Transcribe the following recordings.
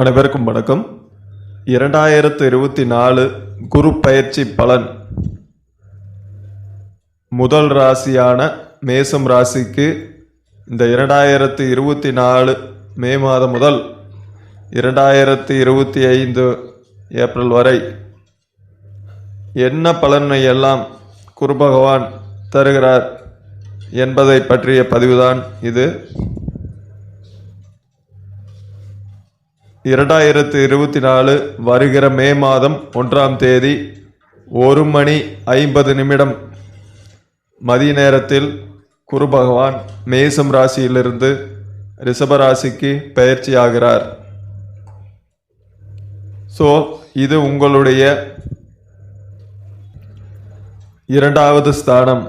அனைவருக்கும் வணக்கம். இரண்டாயிரத்து இருபத்தி நாலு குரு பயிற்சி பலன். முதல் ராசியான மேசம் ராசிக்கு இந்த இரண்டாயிரத்து இருபத்தி நாலு மே மாதம் முதல் இரண்டாயிரத்து இருபத்தி ஐந்து ஏப்ரல் வரை என்ன பலனை எல்லாம் குரு பகவான் தருகிறார் என்பதை பற்றிய பதிவுதான் இது. இரண்டாயிரத்து இருபத்தி நாலு வருகிற மே மாதம் ஒன்றாம் தேதி ஒரு மணி ஐம்பது நிமிடம் மதிய நேரத்தில் குரு பகவான் மேசம் ராசியிலிருந்து ரிஷபராசிக்கு பயிற்சி ஆகிறார் ஸோ இது உங்களுடைய இரண்டாவது ஸ்தானம்.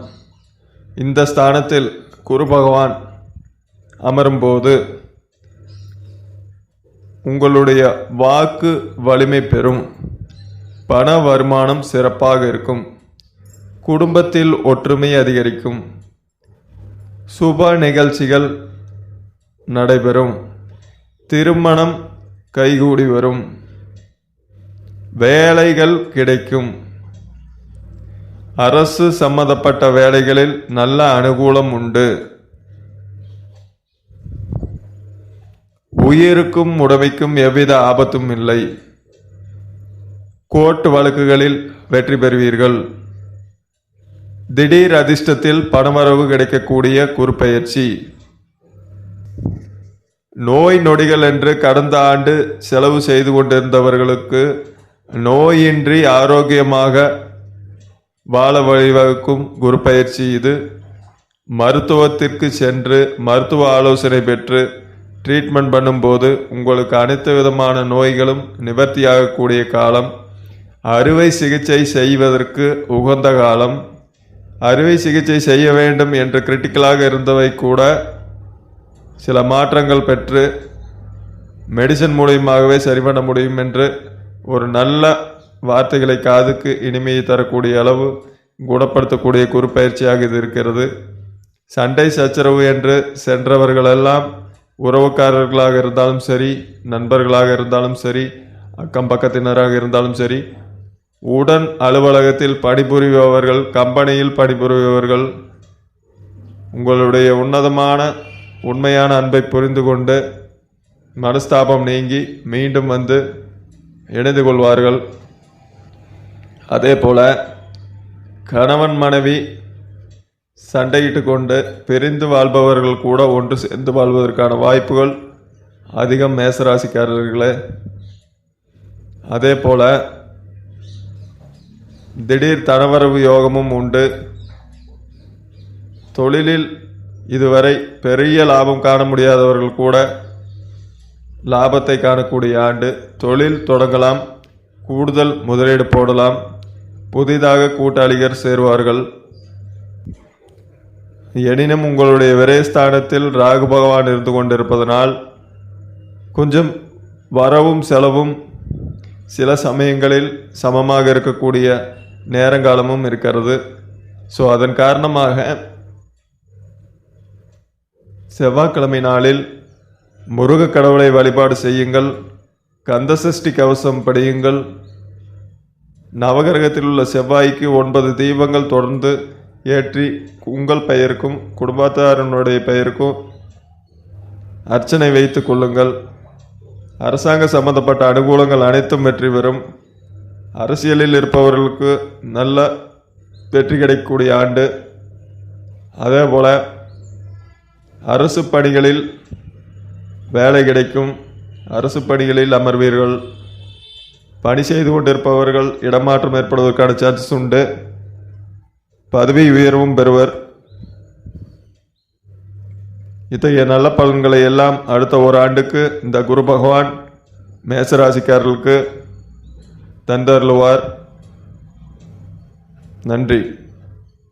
இந்த ஸ்தானத்தில் குரு பகவான் அமரும்போது உங்களுடைய வாக்கு வலிமை பெறும். பண வருமானம் சிறப்பாக இருக்கும். குடும்பத்தில் ஒற்றுமை அதிகரிக்கும். சுப நிகழ்ச்சிகள் நடைபெறும். திருமணம் கைகூடி வரும். வேலைகள் கிடைக்கும். அரசு சம்பந்தப்பட்ட வேலைகளில் நல்ல அனுகூலம் உண்டு. உயிருக்கும் உடமைக்கும் எவ்வித ஆபத்தும் இல்லை. கோர்ட் வழக்குகளில் வெற்றி பெறுவீர்கள். திடீர் அதிர்ஷ்டத்தில் பணமரவு கிடைக்கக்கூடிய குறுப்பெயர்ச்சி. நோய் நொடிகள் என்று கடந்த ஆண்டு செலவு செய்து கொண்டிருந்தவர்களுக்கு நோயின்றி ஆரோக்கியமாக வாழ வழிவகுக்கும் குரு பயிற்சி இது. மருத்துவத்திற்கு சென்று மருத்துவ ஆலோசனை பெற்று ட்ரீட்மெண்ட் பண்ணும்போது உங்களுக்கு அனைத்து விதமான நோய்களும் நிவர்த்தியாகக்கூடிய காலம். அறுவை சிகிச்சை செய்வதற்கு உகந்த காலம். அறுவை சிகிச்சை செய்ய வேண்டும் என்று கிரிட்டிக்கலாக இருந்தவை கூட சில மாற்றங்கள் பெற்று மெடிசன் மூலியமாகவே சரி பண்ண முடியும் என்று ஒரு நல்ல வார்த்தைகளை காதுக்கு இனிமையை தரக்கூடிய அளவு குணப்படுத்தக்கூடிய குறுப்பயிற்சியாக இது இருக்கிறது. சண்டை சச்சரவு என்று சென்றவர்களெல்லாம் உறவுக்காரர்களாக இருந்தாலும் சரி நண்பர்களாக இருந்தாலும் சரி அக்கம் பக்கத்தினராக இருந்தாலும் சரி உடன் அலுவலகத்தில் பணிபுரிபவர்கள் கம்பெனியில் பணிபுரிபவர்கள் உங்களுடைய உன்னதமான உண்மையான அன்பை புரிந்து கொண்டு மனஸ்தாபம் நீங்கி மீண்டும் வந்து இணைந்து கொள்வார்கள். அதே போல கணவன் மனைவி சண்டையிட்டு கொண்டு பிரிந்து வாழ்பவர்கள் கூட ஒன்று சேர்ந்து வாழ்வதற்கான வாய்ப்புகள் அதிகம் மேசராசிக்காரர்களே. அதே போல் திடீர் தனவரவு யோகமும் உண்டு. தொழிலில் இதுவரை பெரிய லாபம் காண முடியாதவர்கள் கூட லாபத்தை காணக்கூடிய ஆண்டு. தொழில் தொடங்கலாம் கூடுதல் முதலீடு போடலாம் புதிதாக கூட்டாளிகள் சேருவார்கள். எனினும் உங்களுடைய விரயஸ்தானத்தில் ராகு பகவான் இருந்து கொண்டிருப்பதனால் கொஞ்சம் வரவும் செலவும் சில சமயங்களில் சமமாக இருக்கக்கூடிய நேரங்காலமும் இருக்கிறது. ஸோ அதன் காரணமாக செவ்வாய்க்கிழமை நாளில் முருக கடவுளை வழிபாடு செய்யுங்கள். கந்தசஷ்டி கவசம் படியுங்கள். நவகிரகத்தில் உள்ள செவ்வாய்க்கு ஒன்பது தீபங்கள் தொடர்ந்து ஏற்றி உங்கள் பெயருக்கும் குடும்பத்தாரனுடைய பெயருக்கும் அர்ச்சனை வைத்து கொள்ளுங்கள். அரசாங்க சம்பந்தப்பட்ட அனுகூலங்கள் அனைத்தும் வெற்றி பெறும். அரசியலில் இருப்பவர்களுக்கு நல்ல வெற்றி கிடைக்கக்கூடிய ஆண்டு. அதே போல் அரசு பணிகளில் வேலை கிடைக்கும். அரசு பணிகளில் அமர்வீர்கள். பணி செய்து கொண்டிருப்பவர்கள் இடமாற்றம் ஏற்படுவதற்கான சான்சஸ் உண்டு. பதவி உயர்வும் பெறுவர். இத்தகைய நல்ல பலன்களை எல்லாம் அடுத்த ஒரு ஆண்டுக்கு இந்த குரு பகவான் மேசராசிக்காரர்களுக்கு தந்தருளுவார். நன்றி.